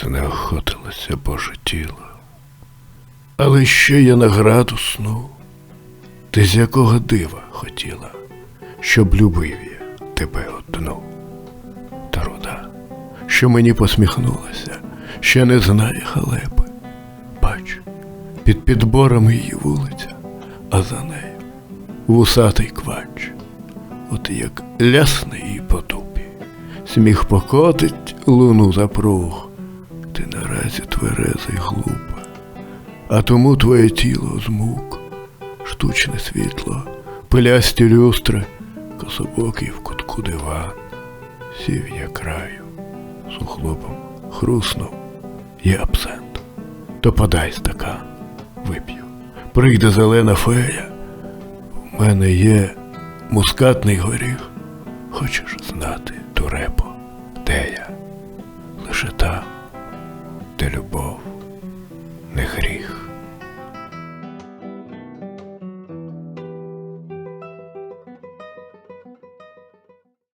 знеохотилося Боже тіло. Але ще я награду сну, ти з якого дива хотіла, щоб любив я тебе одну. Та руда, що мені посміхнулася, ще не знає халепи. Бач, під підборами її вулиця, а за нею вусатий квач, от як лясний її по дупі, сміх покотить луну запруг ти наразі тверезий глупа, а тому твоє тіло змук, штучне світло, пилясті люстри, кособокий в кутку диван, сів я краю, з ухлопом хруснув є абсент. То подай стакан, вип'ю. Прийде зелена фея, в мене є мускатний горіх. Хочеш знати, дурепо?